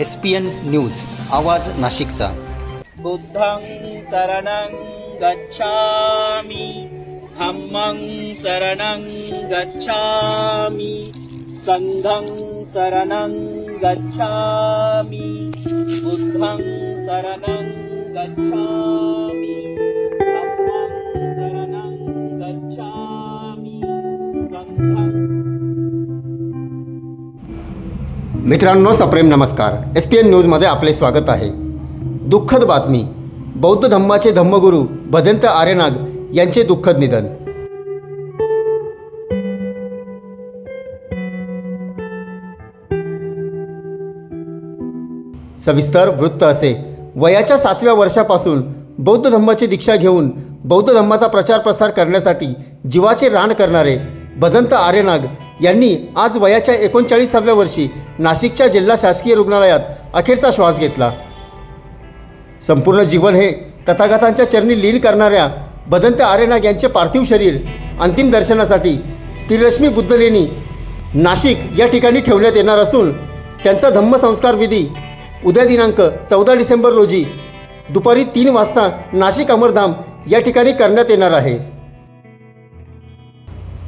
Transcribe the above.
S P N news आवाज नाशिकचा. बुद्धं शरणं गच्छामि धम्मं शरणं गच्छामि सङ्घं शरणं गच्छामि बुद्धं शरणं गच्छामि। मित्रांनो सप्रेम नमस्कार. एस पी एन न्यूजमध्ये आपले स्वागत आहे. दुःखद बातमी. बौद्ध धम्माचे धम्मगुरू भदंत आर्यनाग यांचे दुःखद निधन. सविस्तर वृत्त असे. वयाच्या सातव्या वर्षापासून बौद्ध धम्माची दीक्षा घेऊन बौद्ध धम्माचा प्रचार प्रसार करण्यासाठी जीवाचे रान करणारे भदंत आर्यनाग यांनी आज वयाच्या एकोणचाळीसाव्या वर्षी नाशिकच्या जिल्हा शासकीय रुग्णालयात अखेरचा श्वास घेतला. संपूर्ण जीवन हे तथागतांच्या चरणी लीन करणाऱ्या भदंत आर्यनाग यांचे पार्थिव शरीर अंतिम दर्शनासाठी त्रिरश्मी बुद्धलेणी नाशिक या ठिकाणी ठेवण्यात येणार असून त्यांचा धम्मसंस्कार विधी उद्या दिनांक चौदा डिसेंबर रोजी दुपारी तीन वाजता नाशिक अमरधाम या ठिकाणी करण्यात येणार आहे.